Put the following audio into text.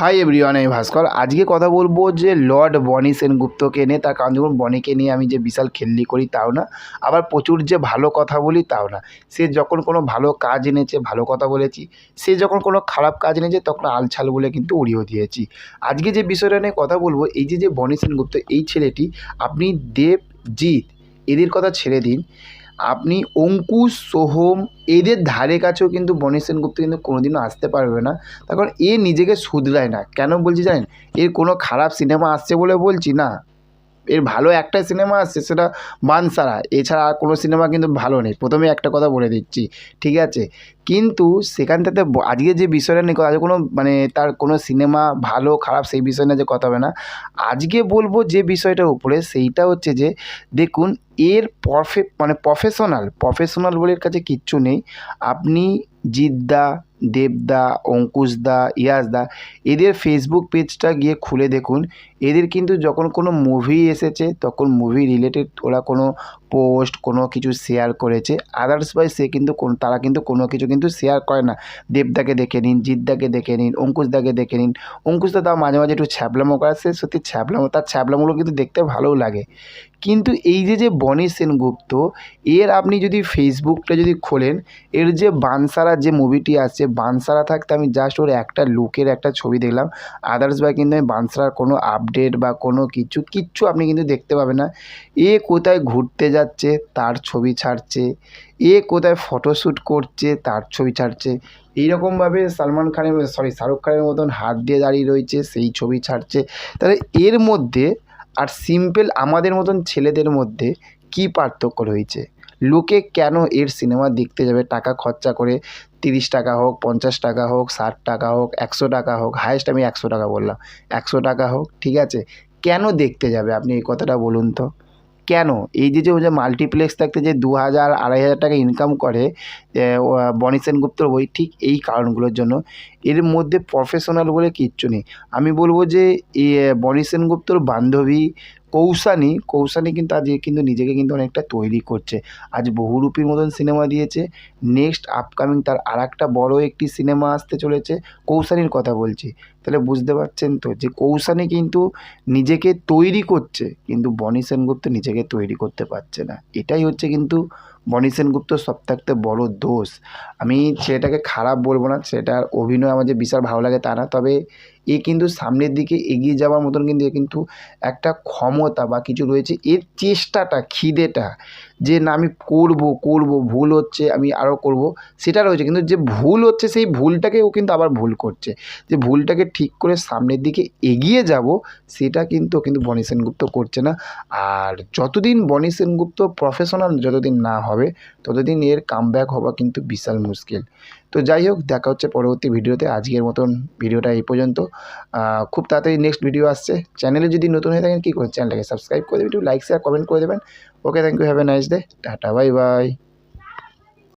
Hi everyone আমি ভাস্কর। আজকে কথা বলব যে লর্ড বনি সেনগুপ্তকে নিয়ে। তার কারণ বনিকে নিয়ে আমি যে বিশাল খেললি করি তাও না, আবার প্রচুর যে ভালো কথা বলি তাও না। সে যখন কোনো ভালো কাজ এনেছে, ভালো কথা বলেছি, সে যখন কোনো খারাপ কাজ এনেছে, তখন আলছাল বলে কিন্তু উড়িয়েও দিয়েছি। আজকে যে বিষয়টা নিয়ে কথা বলব, এই যে যে বনি সেনগুপ্ত, এই ছেলেটি, আপনি দেবজিৎ, এদের কথা ছেড়ে দিন। আপনি অঙ্কুশ, সোহম, এদের ধারে কাছেও কিন্তু বনি সেনগুপ্ত কিন্তু কোনোদিনও আসতে পারবে না। তার কারণ এ নিজেকে শুধরায় না। কেন বলছি জানেন? এর কোনো খারাপ সিনেমা আসছে বলে বলছি না। এর ভালো একটা সিনেমা আসছে সেটা বানসারা। এছাড়া আর কোনো সিনেমা কিন্তু ভালো নেই। প্রথমে একটা কথা বলে দিচ্ছি, ঠিক আছে? কিন্তু সেখান থেকে আজকে যে বিষয়টা নিয়ে কথা কোনো মানে তার কোনো সিনেমা ভালো, খারাপ, সেই বিষয় নিয়ে যে কথা হবে না। আজকে বলব যে বিষয়টার উপরে, সেইটা হচ্ছে যে, দেখুন, এর পরফে মানে প্রফেশনাল প্রফেশনাল বলে কাছে কিচ্ছু নেই। আপনি জিদ্দা, দেবদা, অঙ্কুশদা, ইয়াসদা, এদের ফেসবুক পেজটা গিয়ে খুলে দেখুন। এদের কিন্তু যখন কোনো মুভি এসেছে, তখন মুভি রিলেটেড ওরা কোনো পোস্ট কোনো কিছু শেয়ার করেছে। আদার্স সে কিন্তু কোন, তারা কিন্তু কোনো কিছু কিন্তু শেয়ার করে না। দেবদাকে দেখে নিন, জিদ্দাকে দেখে নিন, অঙ্কুশদাকে দেখে নিন। অঙ্কুশদা তাও মাঝে মাঝে একটু ছ্যাবলামো করে সে সত্যি ছ্যাবলামো, তার ছ্যাবলামোগুলো কিন্তু দেখতে ভালোও লাগে। কিন্তু এই যে যে বনি সেনগুপ্ত, এর আপনি যদি ফেসবুকটা যদি খোলেন, এর যে বানসারা যে মুভিটি আসছে বানসারা থাকতে আমি জাস্ট ওর একটা লুকের একটা ছবি দেখলাম। আদার্স বা কিন্তু আমি বানসারার কোনো আপডেট বা কোনো কিছু, কিচ্ছু আপনি কিন্তু দেখতে পাবেন না। এ কোথায় ঘুরতে যাচ্ছে, তার ছবি ছাড়ছে। এ কোথায় ফটোশ্যুট করছে, তার ছবি ছাড়ছে। এইরকমভাবে সালমান খানের সরি শাহরুখ খানের মতন হাত দিয়ে দাঁড়িয়ে রয়েছে, সেই ছবি ছাড়ছে। তাহলে এর মধ্যে আর সিম্পল আমাদের মতন ছেলেদের মধ্যে কী পার্থক্য রয়েছে? লোকে কেন এর সিনেমা দেখতে যাবে? টাকা খরচা করে তিরিশ টাকা হোক, পঞ্চাশ টাকা হোক, ষাট টাকা হোক, একশো টাকা হোক হায়েস্ট আমি একশো টাকা বললাম। একশো টাকা হোক, ঠিক আছে? কেন দেখতে যাবে? আপনি এই কথাটা বলুন তো। কেন? এই যে যে মাল্টিপ্লেক্স থাকতে যে দু হাজার, আড়াই হাজার টাকা ইনকাম করে বনি সেনগুপ্তর বই, ঠিক এই কারণগুলোর জন্য, এর মধ্যে প্রফেশনাল বলে কিচ্ছু নেই। আমি বলব যে বনি সেনগুপ্তর বান্ধবী কৌশানী, কৌশানি কিন্তু আজ কিন্তু নিজেকে কিন্তু অনেকটা তৈরি করছে। আজ বহুরূপীর মতন সিনেমা দিয়েছে। নেক্সট আপকামিং তার আর একটা বড়ো একটি সিনেমা আসতে চলেছে, কৌশানির কথা বলছি। তাহলে বুঝতে পারছেন তো যে কৌশানি কিন্তু নিজেকে তৈরি করছে, কিন্তু বনি সেনগুপ্ত নিজেকে তৈরি করতে পারছে না। এটাই হচ্ছে কিন্তু বনি সেনগুপ্তর সব থাকতে বড় দোষ। আমি সেটাকে খারাপ বলব না ছেলেটার অভিনয় আমার যে বিশাল ভালো লাগে তা না, তবে এ কিন্তু সামনের দিকে এগিয়ে যাওয়ার মতন কিন্তু এ কিন্তু একটা ক্ষমতা বা কিছু রয়েছে। এর চেষ্টাটা, খিদেটা, যে না আমি করব করব, ভুল হচ্ছে, আমি আরও করব, সেটা রয়েছে। কিন্তু যে ভুল হচ্ছে, সেই ভুলটাকে ও কিন্তু আবার ভুল করছে। যে ভুলটাকে ঠিক করে সামনের দিকে এগিয়ে যাব, সেটা কিন্তু কিন্তু বনি সেনগুপ্ত করছে না। আর যতদিন বনি সেনগুপ্ত প্রফেশনাল যতদিন না হবে, ততদিন এর কামব্যাক হওয়া কিন্তু বিশাল মুশকিল। তো যাই হোক, দেখা হচ্ছে পরবর্তী ভিডিওতে। আজকের মতন ভিডিওটা এই পর্যন্ত। খুব তাড়াতাড়ি নেক্সট ভিডিও আসছে। চ্যানেলে যদি নতুন হয়ে থাকেন, কী করে চ্যানেলটাকে সাবস্ক্রাইব করে দেবেন, একটু লাইক শেয়ার কমেন্ট করে দেবেন। Okay thank you have a nice day tata bye bye